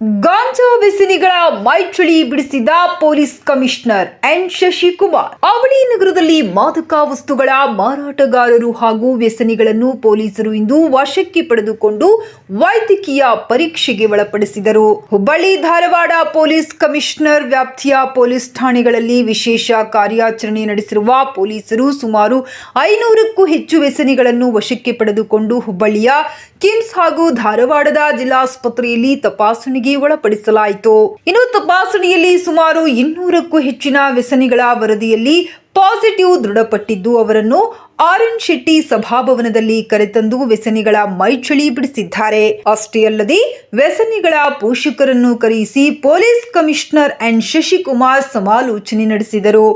go ವ್ಯಸನಿಗಳ ಮೈಚಳಿ ಬಿಡಿಸಿದ police commissioner N Shashikumar. ಅವಳಿ ನಗರದಲ್ಲಿ ಮಾದಕ ವಸ್ತುಗಳ ಮಾರಾಟಗಾರರು ಹಾಗೂ ವ್ಯಸನಿಗಳನ್ನು ಪೊಲೀಸರು ಇಂದು ವಶಕ್ಕೆ ಪಡೆದುಕೊಂಡು ವೈದ್ಯಕೀಯ ಪರೀಕ್ಷೆಗೆ ಒಳಪಡಿಸಿದರು. ಹುಬ್ಬಳ್ಳಿ, ಧಾರವಾಡ ಪೊಲೀಸ್ ಕಮಿಷನರ್ ವ್ಯಾಪ್ತಿಯ ಪೊಲೀಸ್ ಠಾಣೆಗಳಲ್ಲಿ ವಿಶೇಷ ಕಾರ್ಯಾಚರಣೆ ನಡೆಸಿರುವ ಪೊಲೀಸರು ಸುಮಾರು ಐನೂರಕ್ಕೂ ಹೆಚ್ಚು ವ್ಯಸನಿಗಳನ್ನು ವಶಕ್ಕೆ ಪಡೆದುಕೊಂಡು ಹುಬ್ಬಳ್ಳಿಯ ಕಿಮ್ಸ್ ಹಾಗೂ ಧಾರವಾಡದ ಜಿಲ್ಲಾಸ್ಪತ್ರೆಯಲ್ಲಿ ತಪಾಸಣೆಗೆ ಒಳಪಡಿಸಲಾಯಿತು ಇನ್ನು ತಪಾಸಣೆಯಲ್ಲಿ ಸುಮಾರು ಇನ್ನೂರಕ್ಕೂ ಹೆಚ್ಚಿನ ವ್ಯಸನಿಗಳ ವರದಿಯಲ್ಲಿ ಪಾಸಿಟಿವ್ ದೃಢಪಟ್ಟಿದ್ದು, ಅವರನ್ನು ಆರ್ ಎನ್ ಶೆಟ್ಟಿ ಸಭಾಭವನದಲ್ಲಿ ಕರೆತಂದು ವ್ಯಸನಿಗಳ ಮೈಚಳಿ ಬಿಡಿಸಿದ್ದಾರೆ. ಅಷ್ಟೇ ಅಲ್ಲದೆ, ವ್ಯಸನಿಗಳ ಪೋಷಕರನ್ನು ಕರೆಯಿಸಿ ಪೊಲೀಸ್ ಕಮಿಷನರ್ ಅಂಡ್ ಶಶಿಕುಮಾರ್ ಸಮಾಲೋಚನೆ ನಡೆಸಿದರು.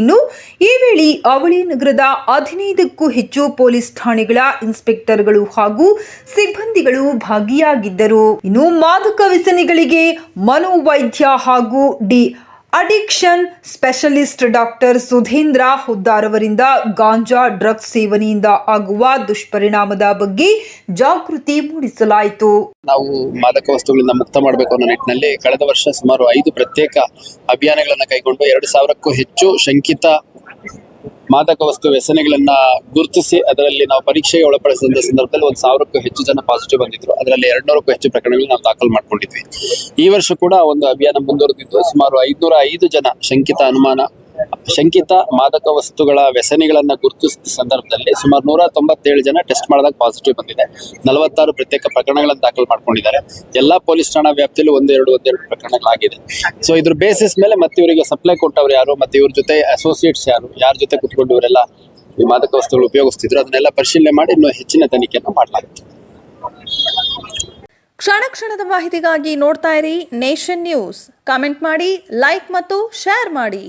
ಇನ್ನು ಈ ವೇಳೆ ಅವಳಿ ನಗರದ ಹದಿನೈದಕ್ಕೂ ಹೆಚ್ಚು ಪೊಲೀಸ್ ಠಾಣೆಗಳ ಇನ್ಸ್ಪೆಕ್ಟರ್ಗಳು ಹಾಗೂ ಸಿಬ್ಬಂದಿಗಳು ಭಾಗಿಯಾಗಿದ್ದರು. ಇನ್ನು ಮಾದಕ ವ್ಯಸನಿಗಳಿಗೆ ಮನೋವೈದ್ಯ ಹಾಗೂ de addiction specialist doctor Sudheendra Huddar ಅವರಿಂದ ಗಾಂಜಾ ಡ್ರಗ್ಸ್ ಸೇವನೆಯಿಂದ ಆಗುವ ದುಷ್ಪರಿಣಾಮದ ಬಗ್ಗೆ ಜಾಗೃತಿ ಮೂಡಿಸಲಾಯಿತು. ನಾವು ಮಾದಕ ವಸ್ತುಗಳಿಂದ ಮುಕ್ತ ಮಾಡಬೇಕು ಅನ್ನೋ ನಿಟ್ಟಿನಲ್ಲಿ ಕಳೆದ ವರ್ಷ ಸುಮಾರು ಐದು ಪ್ರತ್ಯೇಕ ಅಭಿಯಾನಗಳನ್ನು ಕೈಗೊಂಡು ಎರಡು ಸಾವಿರಕ್ಕೂ ಹೆಚ್ಚು ಶಂಕಿತ ಮಾದಕ ವಸ್ತು ವ್ಯಸನಗಳನ್ನ ಗುರುತಿಸಿ ಅದರಲ್ಲಿ ನಾವು ಪರೀಕ್ಷೆಗೆ ಒಳಪಡಿಸಿದ ಸಂದರ್ಭದಲ್ಲಿ ಒಂದು ಸಾವಿರಕ್ಕೂ ಹೆಚ್ಚು ಜನ ಪಾಸಿಟಿವ್ ಬಂದಿದ್ರು. ಅದರಲ್ಲಿ ಎರಡ್ನೂರಕ್ಕೂ ಹೆಚ್ಚು ಪ್ರಕರಣಗಳು ನಾವು ದಾಖಲು ಮಾಡ್ಕೊಂಡಿದ್ವಿ. ಈ ವರ್ಷ ಕೂಡ ಒಂದು ಅಭಿಯಾನ ಮುಂದುವರೆದಿದ್ದು ಸುಮಾರು ಐದುನೂರ ಐದು ಜನ ಶಂಕಿತ ಅನುಮಾನ ಶಂಕಿತ ಮಾದಕ ವಸ್ತುಗಳ ವ್ಯಸನಿಗಳನ್ನ ಗುರುತಿಸಿದ ಸಂದರ್ಭದಲ್ಲಿ ಸುಮಾರು ನೂರ ತೊಂಬತ್ತೇಳು ಜನ ಟೆಸ್ಟ್ ಮಾಡಿದಾಗ ಪಾಸಿಟಿವ್ ಬಂದಿದೆ. ನಲವತ್ತಾರು ಪ್ರತ್ಯೇಕ ಪ್ರಕರಣಗಳನ್ನು ದಾಖಲು ಮಾಡ್ಕೊಂಡಿದ್ದಾರೆ. ಎಲ್ಲಾ ಪೊಲೀಸ್ ಠಾಣಾ ವ್ಯಾಪ್ತಿಯಲ್ಲಿ ಒಂದೆರಡು ಒಂದೆರಡು ಪ್ರಕರಣಗಳಾಗಿದೆ ಸೊ ಇದ್ರ ಬೇಸಿಸ್ ಮೇಲೆ ಮತ್ತೆ ಇವರಿಗೆ ಸಪ್ಲೈ ಕೊಟ್ಟವ್ರು ಯಾರು? ಮತ್ತೆ ಇವ್ರ ಜೊತೆ ಅಸೋಸಿಯೇಟ್ಸ್ ಯಾರು? ಯಾರ ಜೊತೆ ಕುತ್ಕೊಂಡು ಇವರೆಲ್ಲ ಈ ಮಾದಕ ವಸ್ತುಗಳು ಉಪಯೋಗಿಸ್ತಿದ್ರು? ಅದನ್ನೆಲ್ಲ ಪರಿಶೀಲನೆ ಮಾಡಿ ಇನ್ನೂ ಹೆಚ್ಚಿನ ತನಿಖೆಯನ್ನು ಮಾಡಲಾಗುತ್ತೆ. ಕ್ಷಣ ಕ್ಷಣದ ಮಾಹಿತಿಗಾಗಿ ನೋಡ್ತಾ ಇರಿ ನೇಷನ್ ನ್ಯೂಸ್. ಕಾಮೆಂಟ್ ಮಾಡಿ, ಲೈಕ್ ಮತ್ತು ಶೇರ್ ಮಾಡಿ.